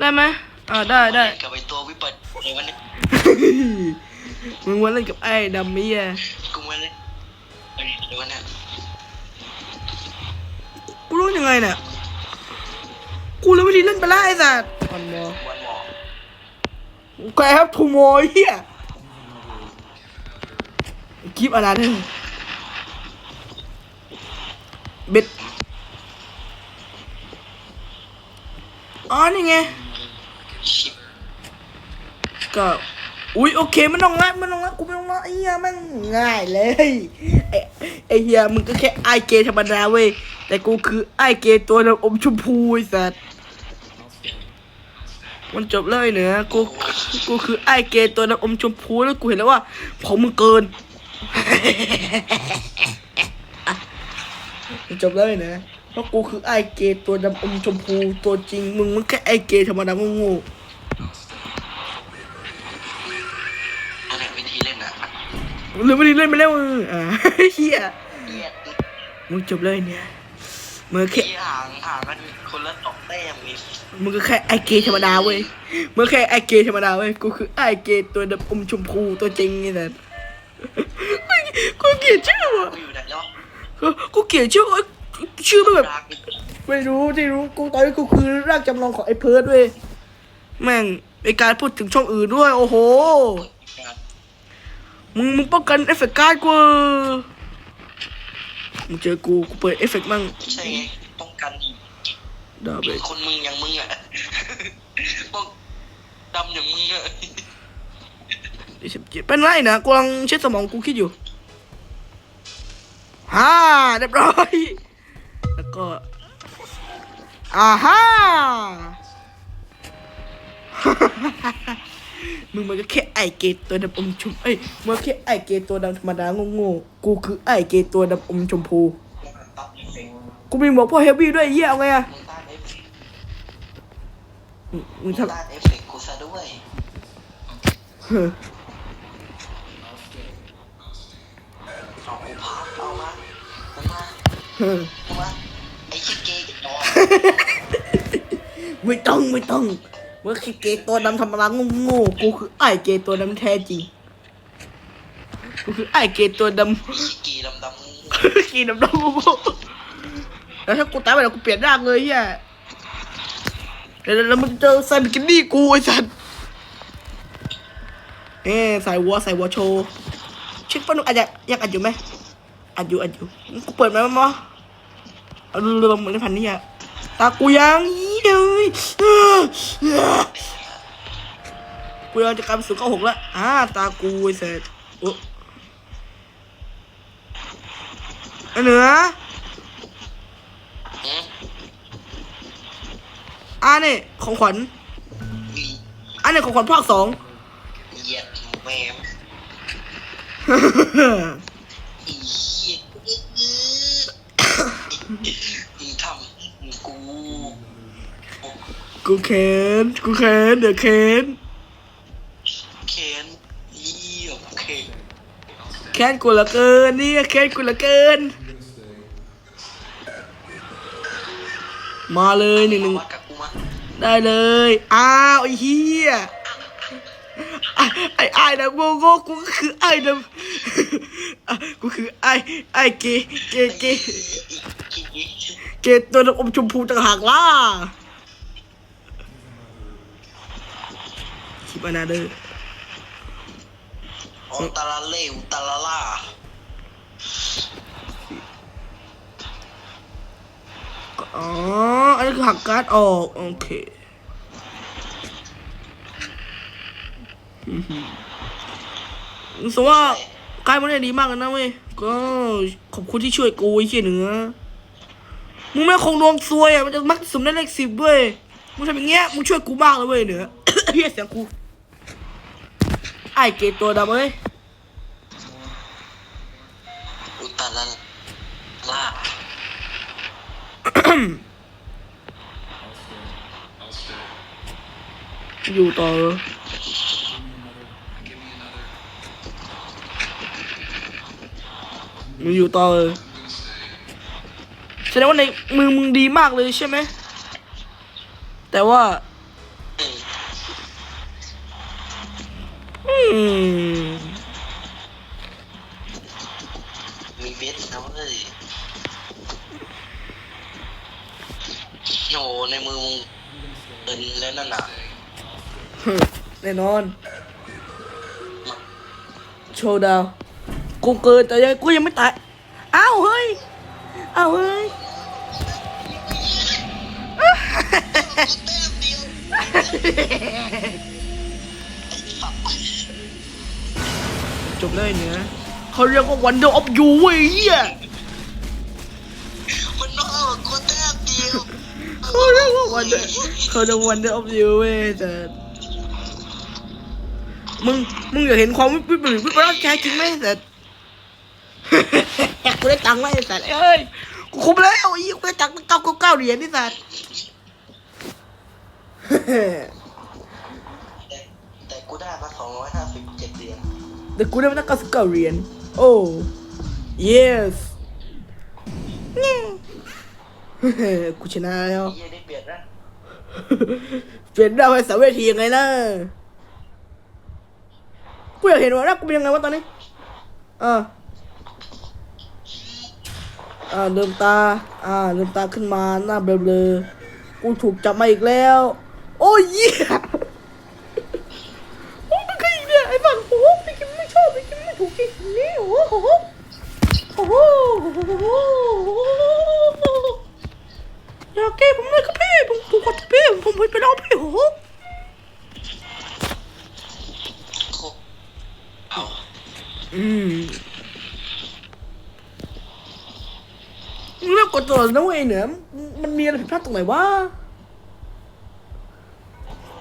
ได้ไหมอ่าได้ได้ กับไอตัววิปัสในวันนี้มึงวันเล่นกับไอ้ดัมมี่อะกูมาเล่นในวันนี้กูรู้ยังไงเนี่ยกูเลยไม่ได้เล่นไปแล้วไอ้สัตว์วันมอวันหมอแกครับทูโมยเฮียคลิปอะไรเนี่ยเบ็ดอ๋อนี่ไง ชิปก็ อุ้ยโอเคไม่ต้องละไม่ต้องละกูไม่ต้องละไอ้เหี้ยแม่งง่ายเลยไอ้ไอ้เหี้ยมึงก็แค่ไอเกยธรรมดาเว้ยแต่กูคือไอเกยตัวน้ำอมชมพูไอ้สัสมันจบเลยเนือกูกูคือไอเกยตัวน้ำอมชมพูแล้วกูเห็นแล้วว่าผมมึงเกินมันจบเลยนะเพราะกูคือไอเกยตัวดำอมชมพูตัวจริงมึงมันแค่ไอเกยธรรมดาโง่ หรือไม่ได้เล่นไปแล้วมึงอ่าเฮียเอียดมึงจบเลยเนี่ยมึงแค่ที่ห่างห่างกันคนละสองแต้มนี่มึงก็แค่ไอเกย์ธรรมดาเว้ยมึงแค่ไอเกย์ธรรมดาเว้ยกูคือไอเกย์ตัวดำอมชมพูตัวจริงไงแต่กูเกลียดชื่อว่ะกูอยู่ไหนแล้วกูเกลียดชื่อเอ้ยชื่อมันแบบรักไม่รู้ที่รู้กูตอนนี้กูคือร่างจำลองของไอ้เพิร์ดเว้ยแม่งไอการพูดถึงช่องอื่นด้วย โอ้โห มึงมึงป้องกันเอฟเฟกต์การ์ดกูมึงเจอกูกูเปิดเอฟเฟกต์มั่งใช่ไงป้องกันดาเบกคนมึงอย่างมึงอะป้องดำอย่างมึงอะสิบเจ็ดเป็นไรนะกูกำลังเช็ดสมองกูคิดอยู่ฮ่าเรียบร้อย แล้วก็อ่าฮ่า มึงมันก็แค่ไอเกตตัวดำอมชมเอ้ยมึงแค่ไอเกตตัวดำธรรมดาโง่ๆกูคือไอเกตตัวดำอมชมพูตัดเอฟเฟกต์กูมีหมวกพ่อเฮฟวี่ด้วยไอ้เหี้ยเอาไงอะมึงต้านเอฟเฟกต์มึงมึมึงงทำต้านเอฟเฟกต์กูซะด้วยเฮ้อเอากูพักเอามาเอามาเฮ้อเอามาไอ้ชิเกย์จอไม่ต้องไม่ต้อง มึงแค่เกตตัวดำธรรมดาโง่ๆกูคือไอเกตตัวดำแท้จริง กูคือไอเกตตัวดำไอ้ชิเกย์ดำๆงูกินน้ำนมแล้วถ้ากูตายไปแล้วกูเปลี่ยนร่างเลยเฮียเดี๋ยวแล้วมึงเจอใส่บิกินี่กูไอ้สัสเอ๊ใส่วัวใส่วัวโชว์เช็คปะนุกอาจจะยังอัดอยู่ไหมอัดอยู่อัดอยู่กูเปิดไหมมั้งเอาเรือมันในพันนี้อะตากูยังอีเล ยกูยังจะกลายเป็นศูนย์เก้าหกแล้วอ่าตากูไอ้เสร็จโอ้ไอันเหนืออ่านี่ของขวัญอันนี้ของขวัญภาคสองเหยียดแม่มอีเหี้ยมึงทำกู กูเคนกูเคนเดี๋ยวเคนเคนเยี่ยมเคนแค้นกูเหลือเกินนี่แค้นกูเหลือเกิน มาเลยหนึ่งหนึ่งวัดกับกูมาได้เลยอ้าวไอ้เหี้ยไอ้ไอ้ไอ้นะโง่โง่กูก็คือไอ้นะอะกูคือไอ้ไอ้เกเกเกเกตัวน้ำอมชมพูต่างหากล่ะ ลิปอนาเดอร์ออตาลาเล่อุตาลาล่าอ๋อ อันนี้คือหักการ์ดออก โอเคอือหือรู้สึกว่าการดมันได้ดีมากเลยนะเว้ย ก็ขอบคุณที่ช่วยกูไอ้เหี้ยเหนือมึงไม่คงดวงซวยอะ มันจะมักสมได้เลขสิบเว้ย มึงทำอย่างเงี้ย มึงช่วยกูมากเลยเว้ยเหนือเฮียเสียงกู ไอ้เกตตัวดำเอ้ยอุตาลาลาอยู่ต่อมึงอยู่ต่อเลยแสดงว่าในมือมึงดีมากเลยใช่ไหมแต่ว่า มมีเบสนะเว้ยโอ้ในมือมึงเป็นแล้วนั่นน่ะแน่นอน โชว์ดาวกูเกินแต่ยังกูยังไม่ตายอ้าวเฮ้ยอ้าวเฮ้ย จบเลยเนี่ยเขาเรียกว่า Wonder of You เว้ยเหี้ยมันนอกกูแต้มเดียวเขาเรียกว่า Wonder เขาเรียกว่า Wonder of You เว้ยแต่มึงมึงอยากเห็นความวิปริตวิปลาสแท้จริงไหมแต่กูได้ตังค์ไหมไอ้สัตว์เอ้ยกูคุ้มแล้วไอ้ยี่กูได้ตังค์ตั้งเก้าเก้าเก้าเหรียญนี่สัตว์แต่แต่กูได้มาสองร้อยห้าสิบเจ็ดเหรียญ แต่กูได้มาตั้งเก้าสิบเก้าเหรียญโอ้ yes กูชนะแล้วไอ้เหี้ยได้เปลี่ยนนะเปลี่ยนดาวไปสาวเวทียังไงล่ะกูอยากเห็นว่าหน้ากูเป็นยังไงวะตอนนี้อ่าอ่าลืมตา อ่าลืมตาขึ้นมาหน้าเบลอๆกูถูกจับมาอีกแล้ว โอ้ยเหี้ยโอ้ยมันใครอีกเนี่ยไอ้ฝั่งโอ้โหพี่กิมไม่ชอบพี่กิมไม่ถูกกินนี่โอ้โหโอ้โหอย่าแกล้งผมเลยครับพี่ผมถูกกดพี่ผมไปแล้วพี่โอ้โห โคเอา อืม เรื่องกดตลอดนะเว้ยเนี่ยมันมีอะไรผิดพลาดตรงไหนวะ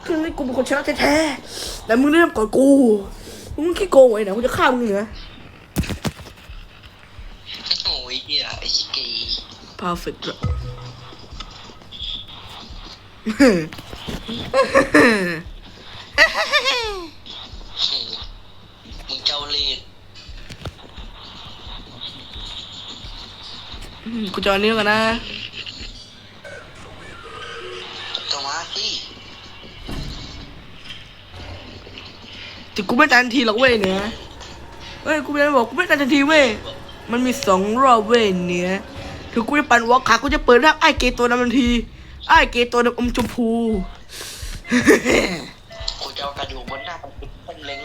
คือนี่กูเป็นคนชนะแท้ๆแต่มึงเริ่มก่อนกูมึงขี้โกงไว้นะกูจะฆ่ามึงเหรอโอ้ยเหี้ยไอ้ชิเกย์ perfect อะ กูจะเอาอันนี้แล้วกันนะก็มาสิแต่กูไม่ตันทีหรอกเว้ยเนี่ยเฮ้ยกูไม่ได้บอกกูไม่ตันทันทีเว้ยมันมีสองรอบเว้ยเนี่ยถึงกูจะปั่นวอลขากูจะเปิดร่างไอ้เกย์ตัวนั้นทันทีไอ้เกย์ตัวนั้นอมชมพูกูจะเอากระดูกบนหน้ามันเป็นคนเล็ง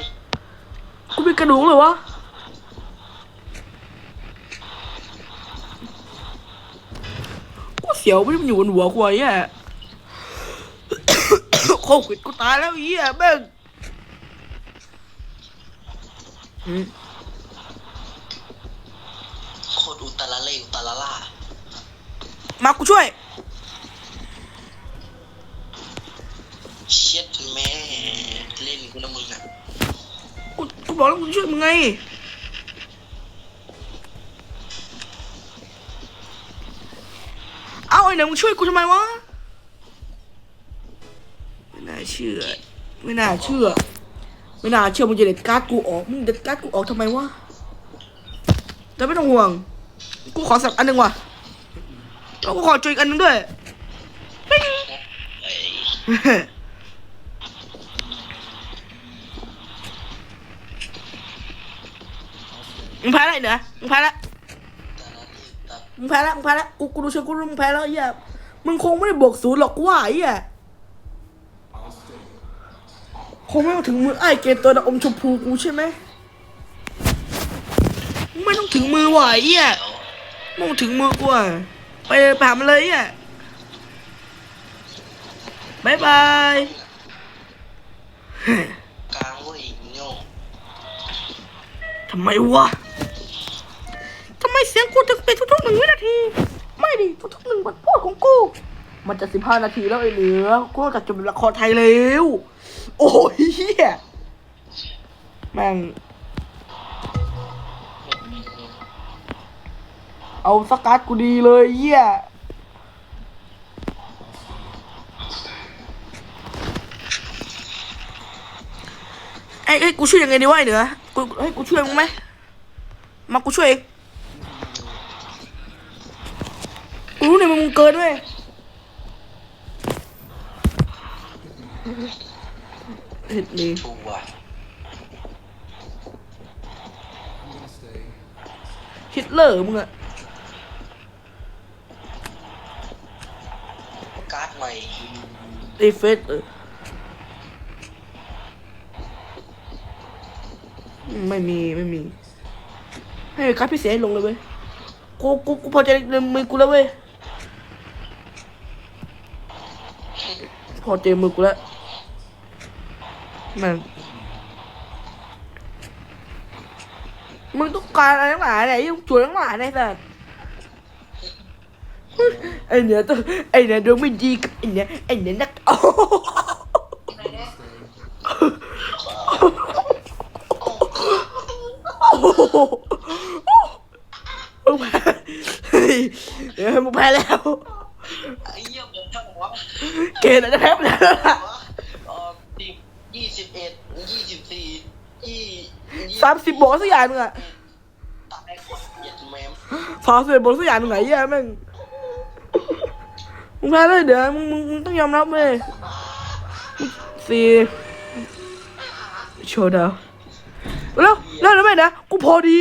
กูมีกระดูกเลยวะ เสียวไม่ได้มันอยู่บนหัวกูไอ้เหี้ยโควิดกูตายแล้วไอ้เหี้ยแม่งอืมโคตรอุตลาเล่อุตลาล่ามากูช่วย เช็ดแม่เล่นกูนะมึงอะกูกูบอกแล้วกูจะช่วยมึงไง อาไอ้เนี่ยมึงช่วยกูทำไมวะ ไม่น่าเชื่อ ไม่น่าเชื่อ ไม่น่าเชื่อมึงจะเด็ดการ์ดกูออก มึงเด็ดการ์ดกูออกทำไมวะ แต่ไม่ต้องห่วง กูขอสักอันหนึ่งว่ะแล้วกูขอจุดอีกอันหนึ่งด้วยมึงแพ้ล้วไอ้เหนือมึงแพ้ละ มึงแพ้แล้วมึงแพ้แล้วกูกูดูเชิงกูรู้มึงแพ้แล้วไอ้เหี้ยมึงคงไม่ได้บวกศูนย์หรอกกูว่าไอ้เหี้ยคงไม่ต้องถึงมือไอ้เกมตัวดอกอมชมพูกูใช่ไหมมึงไม่ต้องถึงมือว่ะไอ้เหี้ยมึงถึงมือกูอะไปเลยไปหามันเลยไอ้เหี้ยบายบายกลางเว้ยโง่ทำไมวะทำไม เสียงกูถึงเป็นทุกๆหนึ่งวินาที ไม่ดิทุกๆหนึ่งบทพูดของกู มันจะสิบห้านาทีแล้วไอ้เหนือกูจะจบเป็นละครไทยแล้ว โอ้ยเฮียแม่ง เอาสกัดกูดีเลยเฮียไอ้ไอ้กูช่วยยังไงดีวะไอ้เหนือกูเฮ้กูช่วยมึงไหมมากูช่วยเอง นี่ยมึงเกินเว้ยเผ็ดดีฮิตเลอร์มึงอะการ์ดใหม่ไอเฟสเออไม่มีไม่มีให้การ์ดพิเศษลงเลยเว้ยกูกูกูพอใจเลยมึงกูแล้วเว้ย พอใจอมือกูแล้วม่งมึงต้องการอะไรทั้งหลายเนี่ยยังจวยทั้งหลายเนี่ยสัสไอเนี่ยต้องไอเนี่ยดวงไม่ดีกับไอเนี่ยไอเนี่ยนักโอ้โหโอ้โหมึงแพ้เฮ้ยเดี๋ยวมึงแพ้แล้ว ไอ้เหี้ยเหมือนเท่าไหร่วะเกณฑ์อาจจะแพ้ไปแล้วล่ะเออสิบยี่สิบเอ็ดยี่สิบสี่ยี่สามสิบบอกสักอย่างหนึงอะตายคนเหยียดแมมสามสิบบอกสักอย่างหนึงไหนเหี้ยแม่งมึงแพ้เลยเดี๋ยวมึงมึงมึงต้องยอมรับเว้ยสี่โชว์ดาวแล้วแล้วนะแม่นะกูพอดี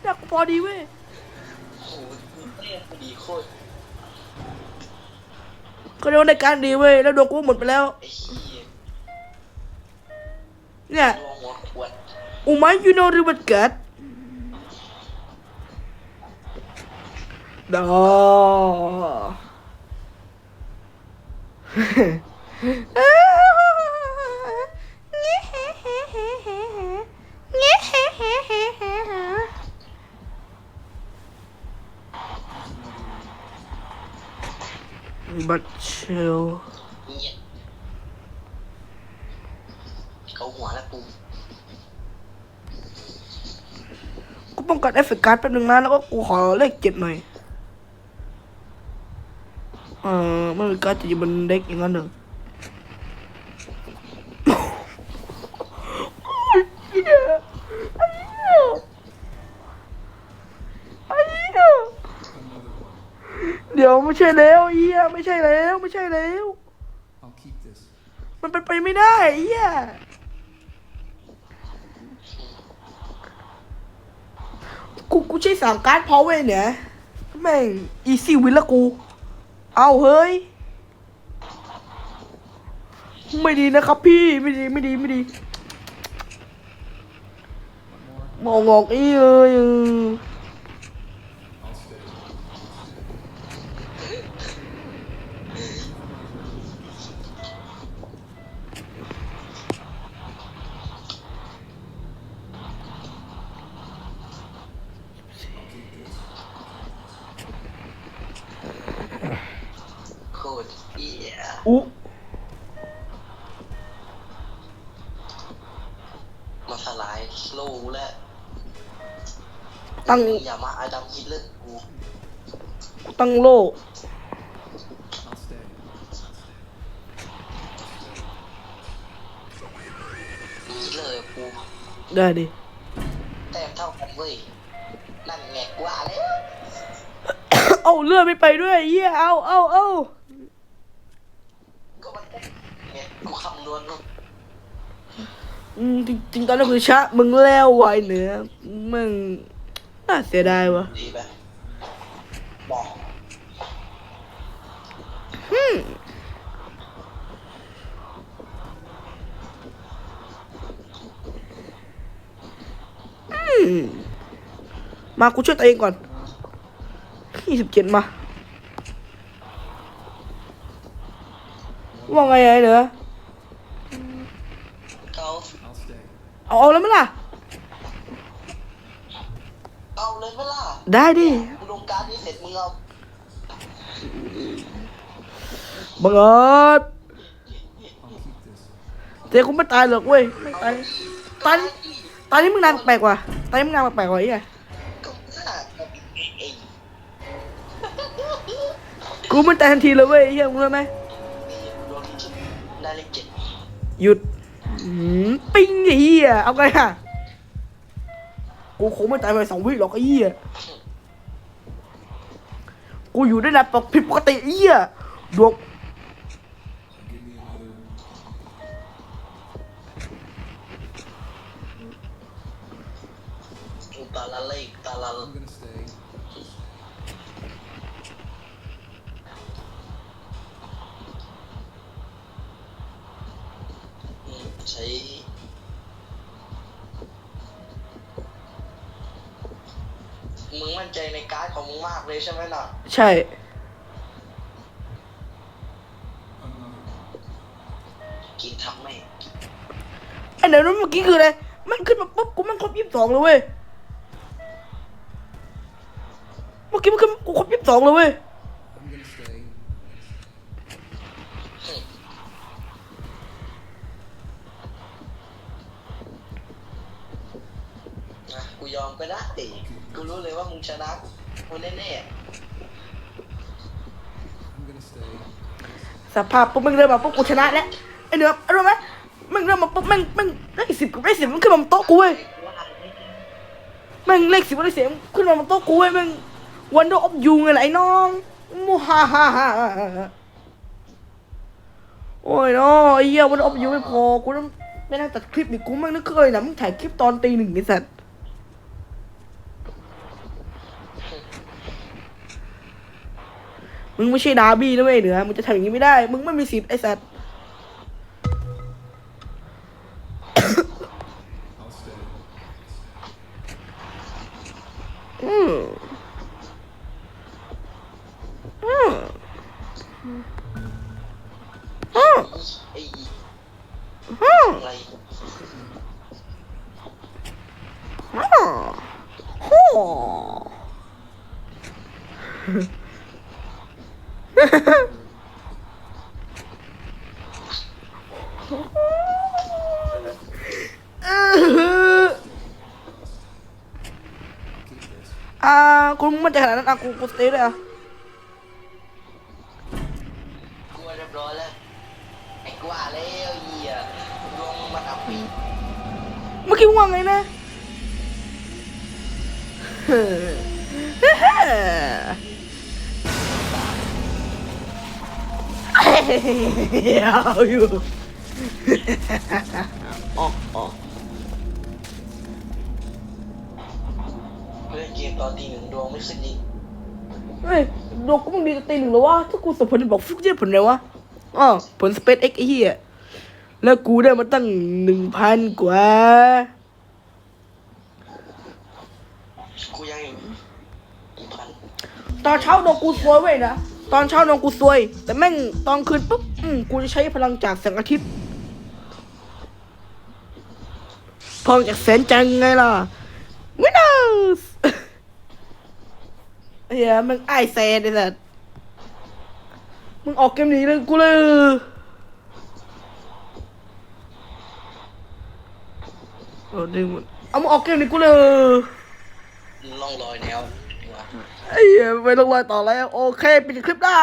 เนี่ยกูพอดีเว้ย โอ้โหเล่นพอดีโคตร ก็เรียกว่าได้การดีเว้ยแล้วดวงกูหมดไปแล้ว ไอ้เหี้ยเนี่ยตัวหัวขวดอูไมยูโนริบัตเกิดดอ บัตเชลเงียบเขาหัวแล้วกูกูป้องกันเอฟเฟกต์การ์ดแป๊บนึงนะแล้วก็กูขอเลขเจ็ดหน่อยเออไม่มีการ์ดจะอยู่บนเด็กอย่างนั้นเหรอเดี๋ยว ไม่ใช่แล้วเอี้ยไม่ใช่แล้วไม่ใช่แล้ว I'll keep this. มันเป็นไปไม่ได้เอี้ยกูกูใช้สามการ์ดพอเว้ยเนี่ยแม่งอีซี่วินละกู เอาเฮ้ย ไม่ดีนะครับพี่ไม่ดีไม่ดีไม่ดี มองงอกอีเอ้ยเออ ตั้งอย่ามาอาดัมฮิตเลอร์กูตั้งโล่ I'll stay. ฮิตเลอร์กูได้ดิแต้มเท่ากันเว้ยนั่นไงกว่าเลยเอาเลือดไม่ไปด้วยเยี่ยเอาเอาเอาก็มันได้ไงกูคำนวณว่าอืมจริงจริงตอนนั้นคือชะมึงแล้วไวเหนือมึง น่าเสียดายวะดีไปบอกอืมมากูช่วยตัวเองก่อนยี่สิบเจ็ดมา ว่าไงไอ้เหนือเขา I'll stay. เอาเอาแล้วมั้ยล่ะ เอาเลยไหมล่ะได้ดิกูลงการดนี้เสร็จมึงเอาบังเอิญ I'll keep this. เจ๊กูไม่ตายหรอกเว้ยไม่ตายตายตายนี่มึงนานแปลกว่ะตายนี่มึงนานแปลกว่ะไอ้เหี้ยก็น่าจะเป็นเองกูไม่ตายทันทีเลยเว้ยไอ้เหี้ยมึงรู้ไหมโดนชุดได้เลขเจ็ดหยุดอืมปิ้งไอ้เหี้ยเอาไงฮะ กูคงไม่ตายไปสองวิหรอกไอ้เหี้ยกูอยู่ได้แบบผิดปกติไอ้เหี้ยดวง ใช่ Another. กินทำไม่ไอ้เดี๋ยวนั้นเมื่อกี้คืออะไร มันขึ้นมาปุ๊บกูมันครบยี่สิบสองเลยเว้ย เมื่อกี้มันขึ้นกูครบยี่สิบสองเลยเว้ย I'm gonna stay. อะกูยอมก็ได้กูรู้เลยว่ามึงชนะกูแน่ I'm gonna stay. สภาพปุ๊บมันเริ่มมาปุ๊บกูชนะแล้วไอ้เนื้อรู้ไหมมันเริ่มมาปุ๊บแม่งแม่งเลขสิบกับเลขสิบมันขึ้นมาบนโต๊ะกูเว้ยแม่งเลขสิบกับเลขสิบขึ้นมาบนโต๊ะกูเว้ยแม่งวันเดอร์ออฟยูไงล่ะไอ้น้องมูฮ่าฮ่าฮ่าโอ้ยน้อไอ้เหี้ยวันเดอร์ออฟยูไม่พอกูต้องไม่นั่งตัดคลิปอีกกูแม่งนึกเคยนะมึงถ่ายคลิปตอนตีหนึ่งไอ้สัตว์ มึงไม่ใช่ดาร์บี้นะเว้ยเหนือมึงจะทำอย่างนี้ไม่ได้ มึงไม่มีสิทธิ์ไอ้สัตว์อืมอืมอืมอืมอืม ออ Keep this. อ่าคุณมันจะขนาดนั้นอะกูกูสเตย์เลยอะกูเรียบร้อยแล้วไอ้กูว่าแล้วเหี้ยดวงมึงมันอับปีเมื่อกี้มึงว่าไงนะ เฮ้ยเอาอยู่ออกออกเล่นเกมตอนตีหนึ่งดวงไม่ขึ้นจริงเฮ้ยดวงกูมึงดีจะตีหนึ่งแล้ววะถ้ากูสมผลบอกฟุกเยี่ยผลอะไรวะอ๋อผลสเปซเอ็กไอ้เหี้ยแล้วกูได้มาตั้งหนึ่งพันกว่า กูยังอยู่กี่พันตอนเช้าดวงกูซวยเว้ยนะ ตอนเช้าดวงกูซวย แต่แม่งตอนคืนปุ๊บอืมกูจะใช้พลังจากแสงอาทิตย์พลังจากแสงจันทร์ไงล่ะ Winners เฮียมึงไอายแซนไอ้สัสมึงออกเกมนี้เลยกูเลยเอาดึงมันเอามึงออกเกมนี้กูเลยล่องลอยแนว ไอ้เหี้ยไม่ต้องรอยต่อแล้ว โอเคปิดคลิปได้